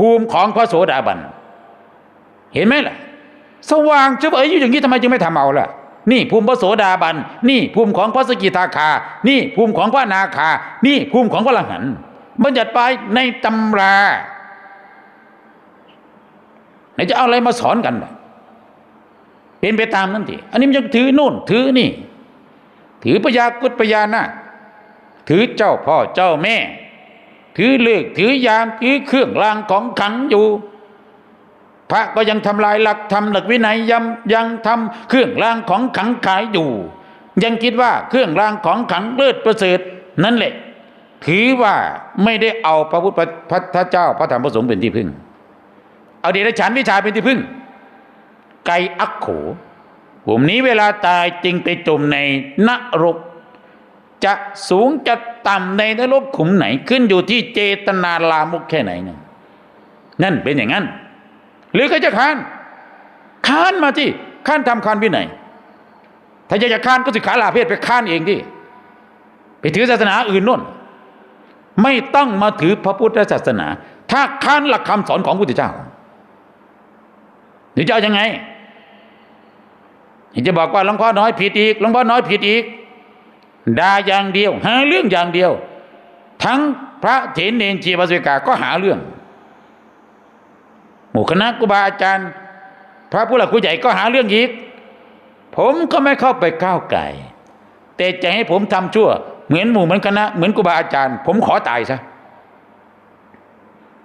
ภูมิของพระโสดาบัน เห็นไหมล่ะ สว่างเฉยอยู่อย่างนี้ทำไมจึงไม่ทำเอาล่ะ นี่ภูมิพระโสดาบัน นี่ภูมิของพระสกิทาคา นี่ภูมิของพระนาคา นี่ภูมิของพระอรหันบัญญัติไปในตำราไหนจะเอาอะไรมาสอนกันล่ะเป็นไปตามนั้นทีอันนี้มันยังถือโน่น ถือนี่ ถือพญากุฎพญานาถือเจ้าพ่อเจ้าแม่ ถือเลือกถือยามถือเครื่องรางของขังอยู่ พระก็ยังทำลายหลักธรรมหลักวินัยยังยังทำเครื่องรางของขังขายอยู่ ยังคิดว่าเครื่องรางของขังเลิศประเสริฐนั่นแหละ ถือว่าไม่ได้เอาพระพุทธพระเจ้าพระธรรมพระสงฆ์เป็นที่พึ่ง เอาเดรัจฉานวิชาเป็นที่พึ่ง ไก่อักโขกลุ่มนี้เวลาตายจึงไปจมในนรก จะสูงจะต่ำในนรกขุมไหนขึ้นอยู่ที่เจตนาลามกแค่ไหนนั่นนั่นเป็นอย่างนั้น หรือก็จะค้านค้านมาที่ค้านทำค้านวินัยถ้าอยากจะค้านก็สิขาลาเพศไปค้านเองที่ไปถือศาสนาอื่นนู่น ไม่ต้องมาถือพระพุทธศาสนา ถ้าค้านหลักคำสอนของพระพุทธเจ้าหรือจะเอายังไงจะบอกว่าหลวงพ่อน้อยผิดอีกหลวงพ่อน้อยผิดอีก ด่าอย่างเดียว หาเรื่องอย่างเดียว ทั้งพระเถรเนนจีวสวิกาก็หาเรื่อง หมู่คณะครูบาอาจารย์ พระผู้หลักผู้ใหญ่ก็หาเรื่องอีก ผมก็ไม่เข้าไปก้าวไก่แต่จะให้ผมทำชั่ว เหมือนหมู่เหมือนคณะเหมือนครูบาอาจารย์ ผมขอตายซะ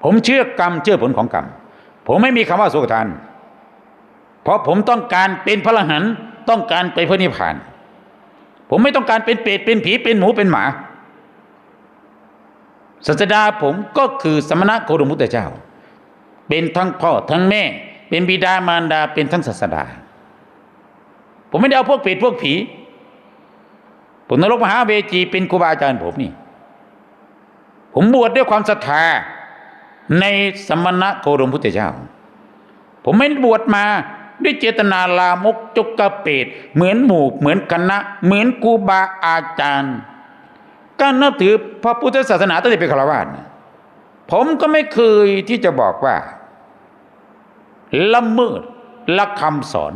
ผมเชื่อกรรมเชื่อผลของกรรมผมไม่มีคำว่าสุขทาน เพราะผมต้องการเป็นพระอรหันต้องการไปพระนิพพาน ผมไม่ต้องการเป็นเปรตเป็นผีเป็นหมูเป็นหมาศาสดาผมก็คือสมณะโคดมพุทธเจ้า เป็นทั้งพ่อทั้งแม่ เป็นบิดามารดาเป็นทั้งศาสดา ผมไม่ได้เอาพวกเปรตพวกผี ผมนรกมหาเวจีเป็นครูบาอาจารย์ผมนี่ ผมบวชดด้วยความศรัทธาในสมณะโคดมพุทธเจ้า ผมไม่บวชมา ด้วยเจตนาลามกจกกระเปดเหมือนหมู่เหมือนคณะเหมือนครูบาอาจารย์ การนับถือพระพุทธศาสนาตั้งแต่เป็นฆราวาสนะผมก็ไม่เคยที่จะบอกว่าละเมิดละคำสอน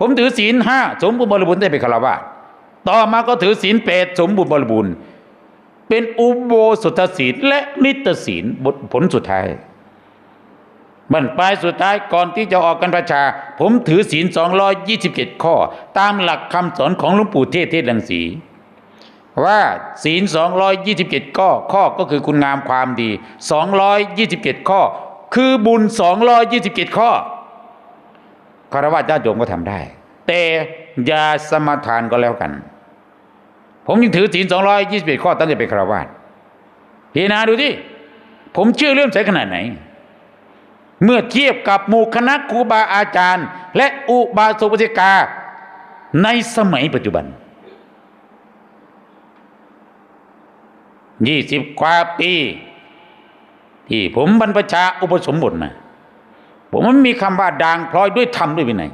ผมถือศีลห้าสมบูรณ์บริบูรณ์ได้เป็นฆราวาสต่อมาก็ถือศีลแปดสมบูรณ์บริบูรณ์เป็นอุโบสถศีลและนิตศีลบทผลสุดท้าย บันปลายสุดท้ายก่อนที่จะออกกันประชา ผมถือศีล 227 ข้อ ตามหลักคำสอนของหลวงปู่เทศเทศลังสี ว่าศีล 227 ข้อ ข้อก็คือคุณงามความดี 227 ข้อ คือบุญ 227 ข้อคารวะญาติโยมก็ทำได้ แต่อย่าสมทานก็แล้วกัน ผมยังถือศีล 221ข้อตั้งแต่เป็นคารวะพิจารณาดูที่ผมเชื่อเรื่องใสขนาดไหน เมื่อเทียบกับหมู่คณะครูบาอาจารย์ และอุบาสกอุบาสิกา ในสมัยปัจจุบันยี่สิบกว่าปี ที่ผมบรรพชาอุปสมบทมาผมไม่มีคำว่าด่างพลอยด้วยธรรมด้วยวินัย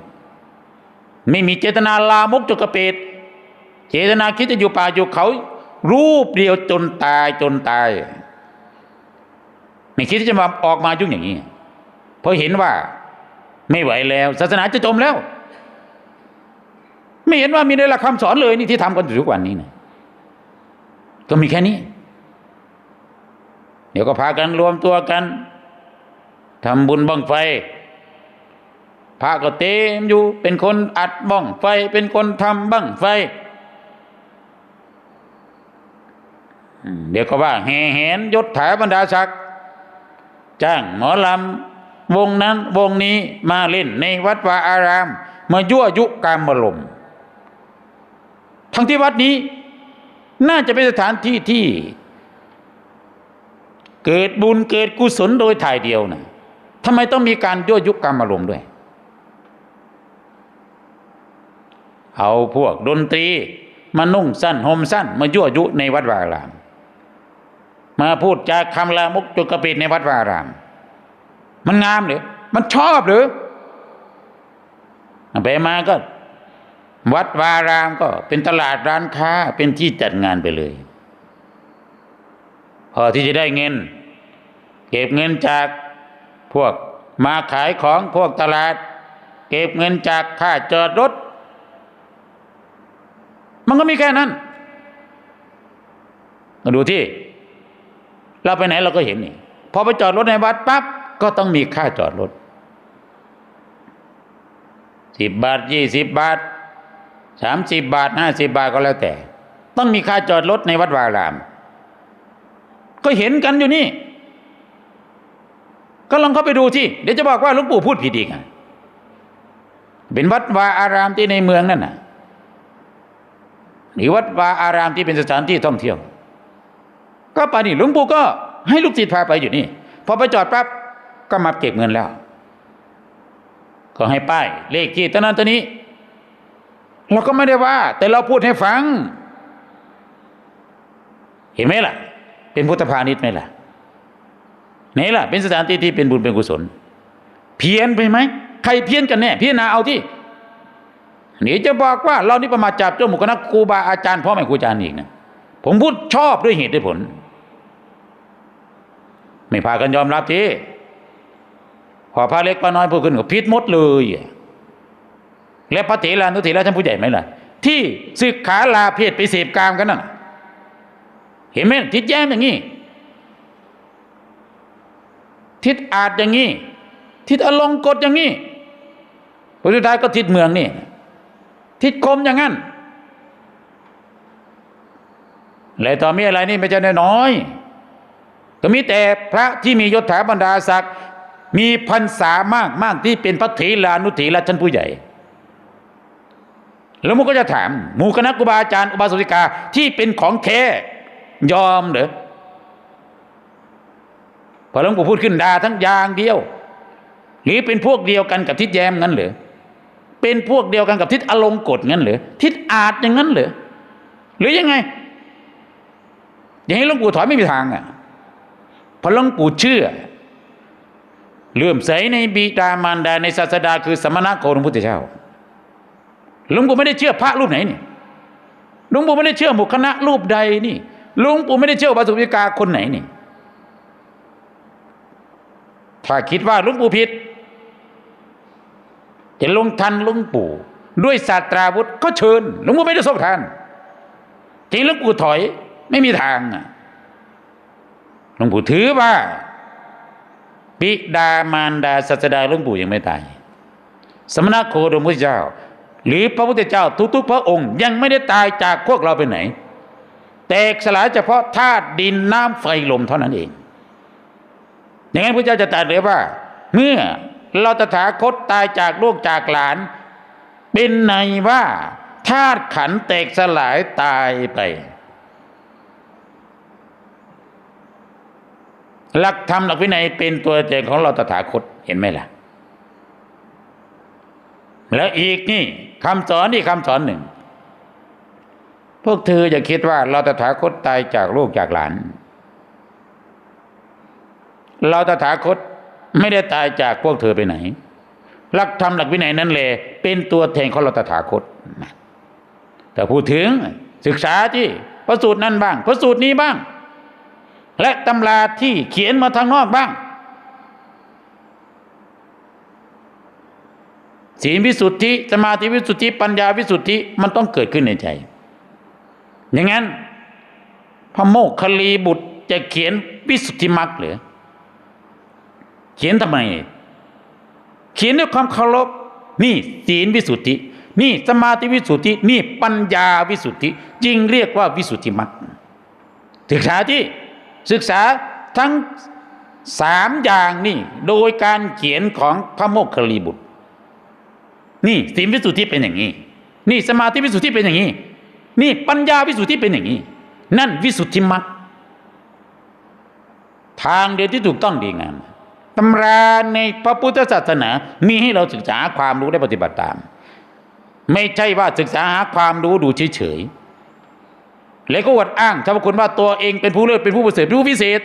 ไม่มีเจตนาลามกจกกระเปดเจตนาคิดจะอยู่ป่าอยู่เขา รูปเดียวจนตายจนตาย ไม่คิดจะมาออกมายุ่งอย่างนี้ เพราะเห็นว่าไม่ไหวแล้ว ศาสนาจะจมแล้ว ไม่เห็นว่ามีในหลักคำสอนเลยนี่ที่ทำกันอยู่ทุกวันนี้นะก็มีแค่นี้ เดี๋ยวก็พากันรวมตัวกันทำบุญบ้องไฟพระก็เต็มอยู่ เป็นคนอัดบ้องไฟ เป็นคนทำบ้างไฟ เดี๋ยวก็ว่าแห่แหนยศถาบรรดาศักดิ์จ้างหมอลำ วงนั้นวงนี้มาเล่นในวัดวาอาราม มายั่วยุการมลมทั้งที่วัดนี้ น่าจะเป็นสถานที่ที่ เกิดบุญเกิดกุศลโดยถ่ายเดียวนะทำไมต้องมีการยั่วยุการมลมด้วย เอาพวกดนตรีมานุ่งสั้นห่มสั้น มายั่วยุในวัดวาอาราม มาพูดจากคำลามกจุกระปิดในวัดวาอาราม มันงามหรือมันชอบหรือไปมาก็ วัดวารามก็เป็นตลาดร้านค้าเป็นที่จัดงานไปเลย พอที่จะได้เงิน เก็บเงินจากพวกมาขายของพวกตลาด เก็บเงินจากค่าจอดรถ มันก็มีแค่นั้นมาดูที่ เราไปไหนเราก็เห็นนี่พอไปจอดรถในวัดปั๊บ ก็ต้องมีค่าจอดรถสิบบาทยี่สิบบาทสามสิบบาทห้าสิบบาทก็แล้วแต่ ต้องมีค่าจอดรถในวัดวาอาราม ก็เห็นกันอยู่นี่ ก็ลองเข้าไปดูที่เดี๋ยวจะบอกว่าหลวงปู่พูดผิดอีกอะเป็นวัดวาอารามที่ในเมืองนั่นน่ะหรือวัดวาอารามที่เป็นสถานที่ท่องเที่ยว ก็ไปนี่หลวงปู่ก็ให้ลูกศิษย์พาไปอยู่นี่ พอไปจอดปั๊บ ก็มาเก็บเงินแล้ว ก็ให้ป้ายเลขที่ตอนนั้นตอนนี้ เราก็ไม่ได้ว่า แต่เราพูดให้ฟัง เห็นไหมล่ะ เป็นพุทธพาณิชย์ไหมล่ะไหนล่ะ เป็นสถานที่ที่เป็นบุญเป็นกุศล เพี้ยนไปไหมใครเพี้ยนกันแน่พิจารณาเอาที่เดี๋ยวจะบอกว่าเรานี่ประมาทจับเจ้าหมู่คณะครูบาอาจารย์พ่อแม่ครูอาจารย์อีกนะผมพูดชอบด้วยเหตุด้วยผล ไม่พากันยอมรับที่ พอพระเล็กพระน้อยพูดขึ้นก็พิษมดเลย และพระเถรานุเถระท่านผู้ใหญ่ไหมล่ะ ที่ศึกขาลาเพศไปเสพกามกันนั่นเห็นไหมทิศแย้มอย่างนี้ ทิศอาจอย่างนี้ ทิศอลงกฎอย่างนี้ผลสุดท้ายก็ทิศเมืองนี่ ทิศคมอย่างนั้นและต่อมีอะไรนี่ไม่ใช่น้อยก็มีแต่พระที่มียศถาบรรดาศักดิ์ มีพรรษามากมากที่เป็นพระเถรานุเถระชั้นผู้ใหญ่ แล้วมันก็จะถามหมู่คณะครูบาอาจารย์อุบาสกิกาที่เป็นของแท้ยอมเหรอพอหลวงปู่พูดขึ้นด่าทั้งอย่างเดียว หรือเป็นพวกเดียวกันกับทิศแย้มงั้นเหรอเป็นพวกเดียวกันกับทิศอลงกฎงั้นเหรอทิศอาจอย่างนั้นเหรอหรือยังไง อย่างนี้หลวงปู่ถอยไม่มีทางอะพราะหลวงปู่เชื่อ เลื่อมใสในบิดามารดาในศาสดาคือสมณะโคดมพุทธเจ้าหลวงปู่ไม่ได้เชื่อพระรูปไหนนี่หลวงปู่ไม่ได้เชื่อหมู่คณะรูปใดนี่หลวงปู่ไม่ได้เชื่อบาสุวิกาคนไหนนี่ ถ้าคิดว่าหลวงปู่ผิด จะลงทันหลวงปู่ ด้วยศาสตราวุธก็เชิญหลวงปู่ไม่ได้สบทานจริงหลวงปู่ถอยไม่มีทางหลวงปู่ถือว่า บิดามารดาศาสดาหลวงปู่ยังไม่ตาย สมณะโคดมพระเจ้า หรือพระพุทธเจ้าทุกๆ พระองค์ยังไม่ได้ตายจากพวกเราไปไหน แตกสลายเฉพาะธาตุดินน้ำไฟลมเท่านั้นเอง อย่างนั้นพระเจ้าจะตรัสเลยว่า เมื่อเราตถาคตตายจากลูกจากหลาน เป็นในว่าธาตุขันแตกสลายตายไป หลักธรรมหลักวินัยเป็นตัวแทนของเราตถาคตเห็นไหมล่ะ แล้วอีกนี่คำสอนนี่คำสอนหนึ่ง พวกเธออย่าคิดว่าเราตถาคตตายจากลูกจากหลาน เราตถาคตไม่ได้ตายจากพวกเธอไปไหน หลักธรรมหลักวินัยนั้นเลยเป็นตัวแทนของเราตถาคตแต่พูดถึงศึกษาที่พระสูตรนั้นบ้างพระสูตรนี้บ้าง และตำราที่เขียนมาทางนอกบ้างศีลวิสุทธิสมาธิวิสุทธิ ปัญญาวิสุทธิมันต้องเกิดขึ้นในใจ อย่างนั้น พระโมคคัลลีบุตรจะเขียนวิสุทธิมรรคหรือเขียนทำไม เขียนด้วยความเคารพนี่ศีลวิสุทธิ นี่สมาธิวิสุทธิ นี่ปัญญาวิสุทธิ จึงเรียกว่าวิสุทธิมรรคศึกษาที่ ศึกษาทั้งสามอย่างนี่โดยการเขียนของพระโมคคัลลีบุตร นี่ศีลวิสุทธิเป็นอย่างนี้ นี่สมาธิวิสุทธิเป็นอย่างนี้ นี่ปัญญาวิสุทธิเป็นอย่างนี้ นั่นวิสุทธิมรรคทางเดียวที่ถูกต้องดีงามตำราในพระพุทธศาสนา มีให้เราศึกษาความรู้ได้ปฏิบัติตาม ไม่ใช่ว่าศึกษาหาความรู้ดูเฉยๆ แล้วก็อวดอ้างชาวคุลว่าตัวเองเป็นผู้เลิศเป็นผู้ประเสริฐเป็นผู้พิเศษ